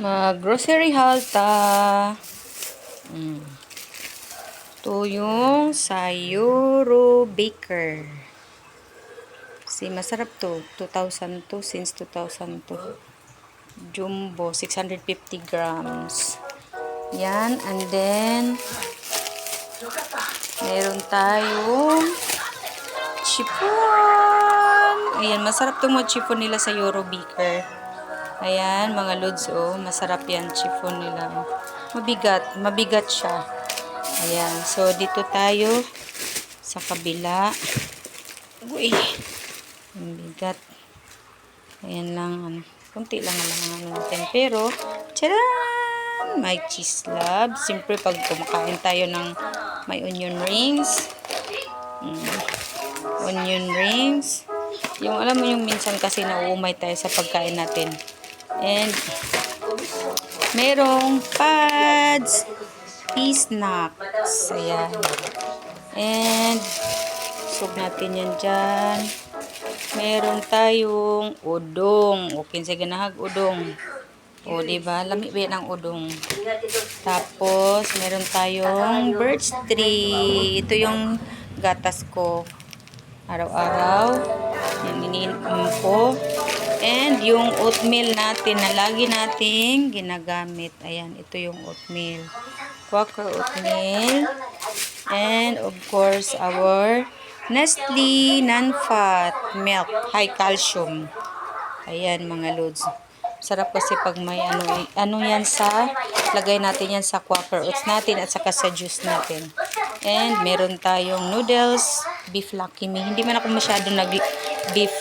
Mag-grocery haul ta. Mm. Ito yung Sayuro Baker. Si masarap to. 2002 since 2002. Jumbo 650 grams. Yan and then meron tayong chiffon. Ayan, masarap tong mga chiffon nila sa Euro Baker. Ayan, mga lods, oh. Masarap yan, chiffon nila. Mabigat, mabigat siya. Ayan, so dito tayo sa kabila. Uy, ang bigat. Ayan lang, ano. Kunti lang ang ano natin. Pero, tcharan! May cheese love. Siyempre, pag kumakain tayo ng may onion rings. Mm, onion rings. Yung alam mo yung minsan kasi nauumay tayo sa pagkain natin. And merong pads, pea snacks. Ayan. And sug natin yan dyan. Meron tayong udong. Okay, sige nahag udong. O, di ba? Lami ba ang udong? Tapos, meron tayong birch tree. Ito yung gatas ko. Araw-araw. Yan, iniinom ko. And yung oatmeal natin na lagi nating ginagamit. Ayan, ito yung oatmeal. Quaker oatmeal. And of course, our Nestle non-fat milk, high calcium. Ayan mga loads. Sarap kasi pag may ano, ano yan sa, lagay natin yan sa quaker oats natin at saka sa juice natin. And meron tayong noodles, beef me. Hindi man ako masyado nag-beef.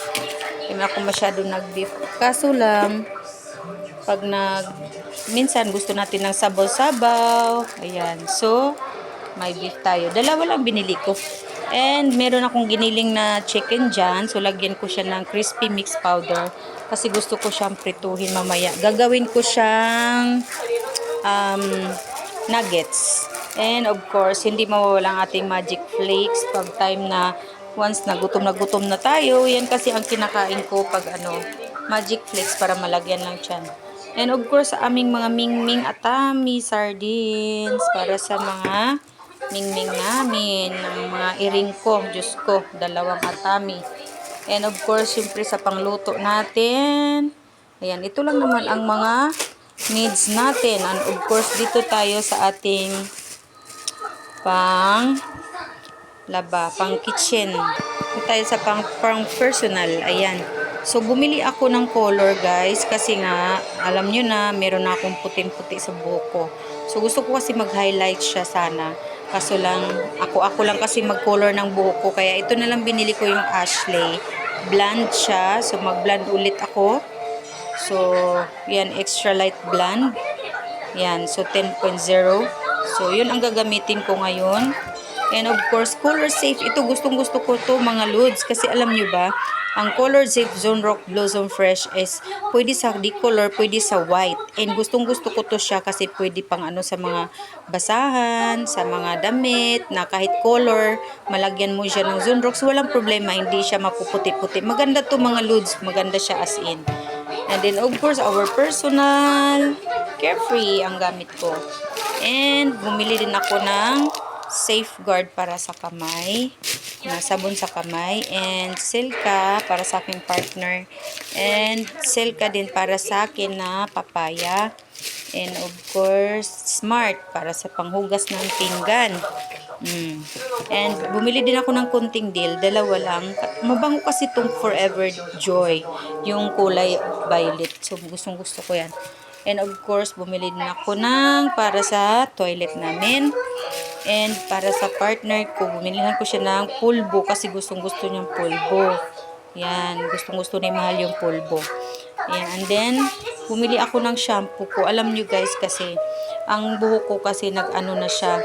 Hindi man ako masyado nag-beef. Kaso lang, pag nag, minsan gusto natin ng sabaw-sabaw. Ayan. So, may beef tayo. Dalawa lang binili ko. And meron akong giniling na chicken dyan. So, lagyan ko siya ng crispy mix powder. Kasi gusto ko siyang prituhin mamaya. Gagawin ko siyang um, nuggets. And of course, hindi mawawala ang ating magic flakes pag time na once na gutom na gutom na tayo. Yan kasi ang kinakain ko pag ano, magic flakes para malagyan lang tiyan. And of course, sa aming mga mingming atami sardines para sa mga mingming namin, ng mga iring ko, Diyos ko, dalawang atami. And of course, syempre sa pangluto natin, ayan, ito lang naman ang mga needs natin. And of course, dito tayo sa ating pang laba, pang kitchen. Tayo sa pang, pang personal, ayan. So, bumili ako ng color, guys, kasi nga, alam nyo na, meron na akong puting-puti sa buhok ko. So, gusto ko kasi mag-highlight siya sana. Kaso lang, ako-ako lang kasi mag-color ng buhok ko. Kaya ito na lang binili ko yung Ashley. Blonde siya. So, mag-blonde ulit ako. So, yan, extra light blonde. Yan, so 10.0. So, yun ang gagamitin ko ngayon. And of course, color safe. Ito gustong gusto ko to mga loads. Kasi alam nyo ba, ang color safe Zone Rock Blossom Fresh is pwede sa di color, pwede sa white. And gustong gusto ko to siya kasi pwede pang ano sa mga basahan, sa mga damit, na kahit color, malagyan mo siya ng Zone Rocks, walang problema, hindi siya mapuputi-puti. Maganda to mga loads, maganda siya as in. And then of course, our personal carefree ang gamit ko. And bumili din ako ng safeguard para sa kamay, na sabon sa kamay, and silka para sa aking partner, and silka din para sa akin na papaya, and of course, smart para sa panghugas ng pinggan. Mm. And bumili din ako ng kunting deal, dalawa lang. Mabango kasi itong Forever Joy, yung kulay violet. So gustong gusto ko yan. And of course, bumili din ako ng para sa toilet namin. And para sa partner ko, bumili ko siya ng pulbo kasi gustong gusto niyang pulbo. Yan, gustong gusto ni mahal yung pulbo. Yan, and then, bumili ako ng shampoo ko. Alam niyo guys kasi, ang buhok ko kasi nag-ano na siya,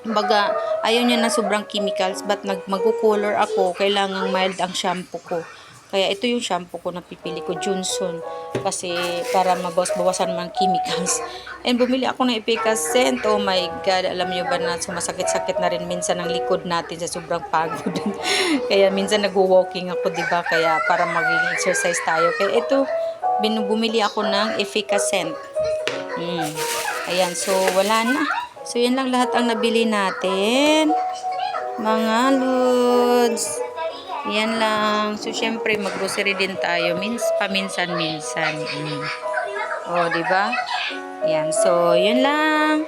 Baga, ayaw niya na sobrang chemicals, but nag mag-color ako, kailangan mild ang shampoo ko. Kaya ito yung shampoo ko na pipili ko, Johnson. Kasi para mabawas-bawasan mga chemicals. And bumili ako ng Epicacent. Oh my God, alam niyo ba na sumasakit-sakit na rin minsan ang likod natin sa sobrang pagod. Kaya minsan nag-walking ako, di ba? Kaya para maging exercise tayo. Kaya ito, bumili ako ng Efficacent. Mm. Ayan, so wala na. So yan lang lahat ang nabili natin. Mga lods. Yan lang. So syempre mag-grocery din tayo mins paminsan-minsan. Mm. Oh, di ba? Yan. So yun lang.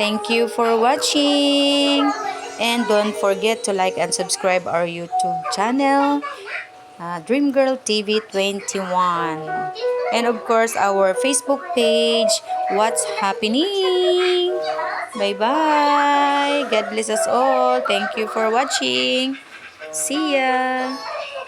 Thank you for watching. And don't forget to like and subscribe our YouTube channel. uh, Dream Girl TV 21. And of course, our Facebook page, What's Happening? Bye-bye. God bless us all. Thank you for watching. See ya.